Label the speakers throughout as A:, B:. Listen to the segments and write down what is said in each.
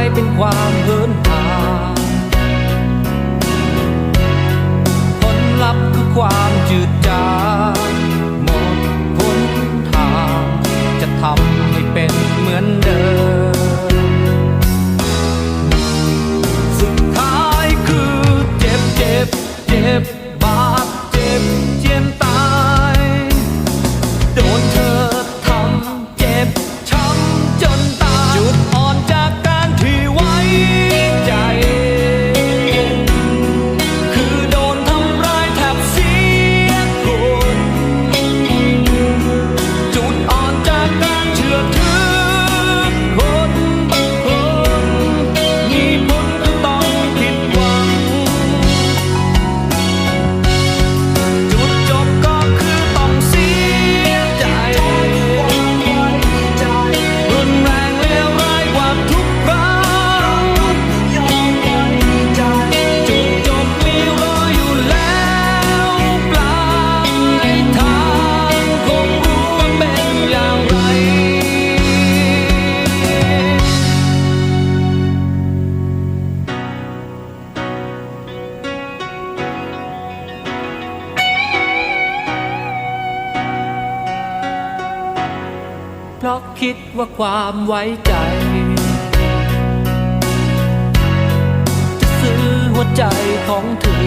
A: ายเป็นความเหินห่านผลลัพธ์คือความจืดจางหมดพ้นทาง จะทำให้เป็นเหมือนเดิ เพราะคิดว่าความไว้ใจ จะซื้อหัวใจของเธอ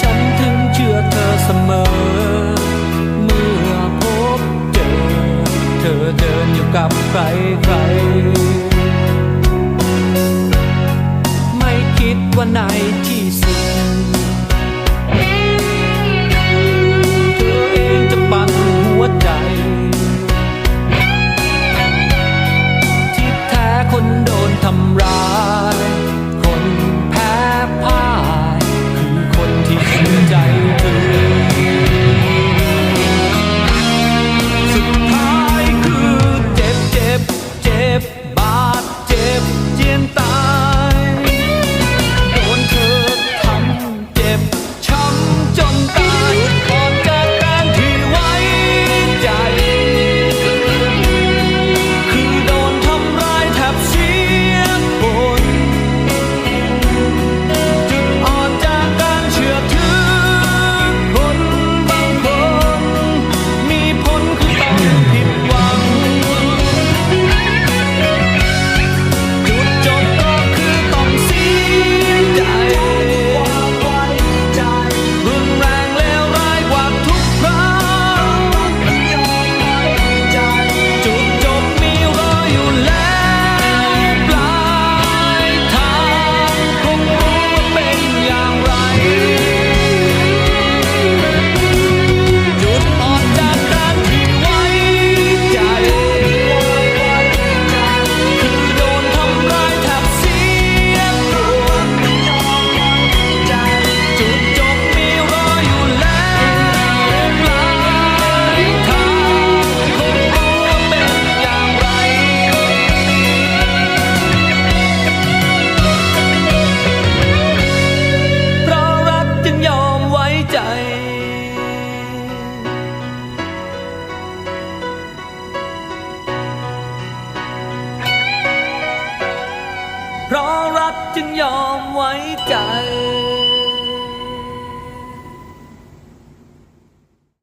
A: ฉันถึงเชื่อเธอเสมอ เมื่อพบเจอ เธอเดินอยู่กับใครใคร ไม่คิดว่านา เพราะรักจึงยอมไว้ใจ